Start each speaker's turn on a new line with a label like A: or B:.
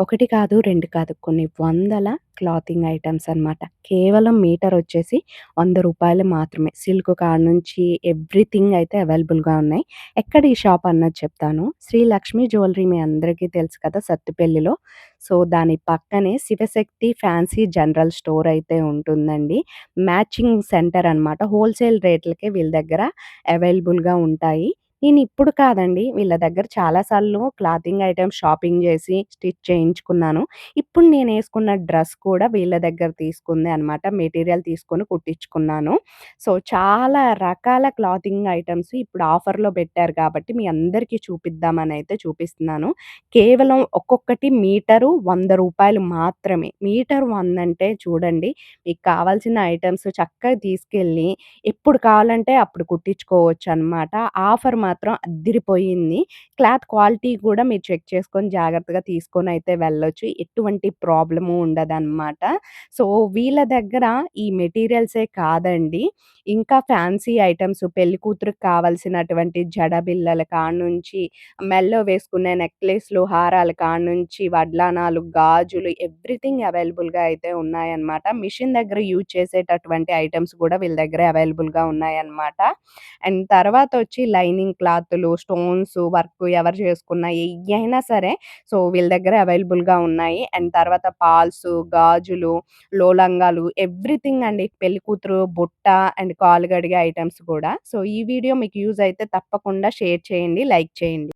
A: ఒకటి కాదు, రెండు కాదు కొన్ని వందల క్లాతింగ్ ఐటమ్స్ అనమాట. కేవలం మీటర్ వచ్చేసి వంద రూపాయలు మాత్రమే. సిల్క్ కాడ నుంచి ఎవ్రీథింగ్ అయితే అవైలబుల్‌గా ఉన్నాయి. ఎక్కడ ఈ షాప్ అన్నది చెప్తాను. శ్రీ లక్ష్మీ జ్యువెలరీ మీ అందరికీ తెలుసు కదా! సత్తుపల్లిలో. సో, దాని పక్కనే శివశక్తి ఫ్యాన్సీ జనరల్ స్టోర్ అయితే ఉంటుందండి. మ్యాచింగ్ సెంటర్ అనమాట. హోల్‌సేల్ రేట్లకే వీళ్ళ దగ్గర అవైలబుల్‌గా ఉంటాయి. నేను ఇప్పుడు కాదండి వీళ్ళ దగ్గర చాలాసార్లు క్లాతింగ్ ఐటమ్స్ షాపింగ్ చేసి స్టిచ్ చేయించుకున్నాను. ఇప్పుడు నేను వేసుకున్న డ్రెస్ కూడా వీళ్ళ దగ్గర తీసుకుంది అనమాట. మెటీరియల్ తీసుకొని కుట్టించుకున్నాను. సో, చాలా రకాల క్లాతింగ్ ఐటమ్స్ ఇప్పుడు ఆఫర్‌లో పెట్టారు కాబట్టి మీ అందరికీ చూపిద్దామని అయితే చూపిస్తున్నాను. కేవలం ఒక్కొక్కటి మీటరు వంద రూపాయలు మాత్రమే. మీటర్ వంద అంటే చూడండి మీకు కావాల్సిన ఐటమ్స్ చక్కగా తీసుకెళ్ళి ఎప్పుడు కావాలంటే అప్పుడు కుట్టించుకోవచ్చు అనమాట ఆఫర్ మాత్రం అద్దిరిపోయింది. క్లాత్ క్వాలిటీ కూడా మీరు చెక్ చేసుకొని జాగ్రత్తగా తీసుకొని అయితే వెళ్ళొచ్చు. ఎటువంటి ప్రాబ్లము ఉండదన్నమాట సో, వీళ్ళ దగ్గర ఈ మెటీరియల్సే కాదండి. ఇంకా ఫ్యాన్సీ ఐటమ్స్ పెళ్ళి కావలసినటువంటి కావాల్సినటువంటి జడబిళ్ళల కాడ నుంచి, మెల్లో వేసుకునే నెక్లెస్‌లు, హారాల కాడ నుంచి, వడ్లానాలు, గాజులు ఎవ్రీథింగ్ అవైలబుల్‌గా అయితే ఉన్నాయన్నమాట. మిషన్ దగ్గర యూజ్ చేసేటటువంటి ఐటమ్స్ కూడా వీళ్ళ దగ్గర అవైలబుల్‌గా ఉన్నాయన్నమాట. అండ్ తర్వాత వచ్చి లైనింగ్ క్లాత్లు స్టోన్స్ వర్క్ ఎవరు చేసుకున్న అయినా సరే సో, వీళ్ళ దగ్గర అవైలబుల్‌గా ఉన్నాయి. అండ్ తర్వాత పాల్స్ గాజులు, లోలంగాలు ఎవ్రీథింగ్ అండి. పెళ్ళి కూతురు బుట్ట అండ్ కాలు గడిగే ఐటమ్స్ కూడా. సో, ఈ వీడియో మీకు యూజ్ అయితే తప్పకుండా షేర్ చేయండి. లైక్ చేయండి.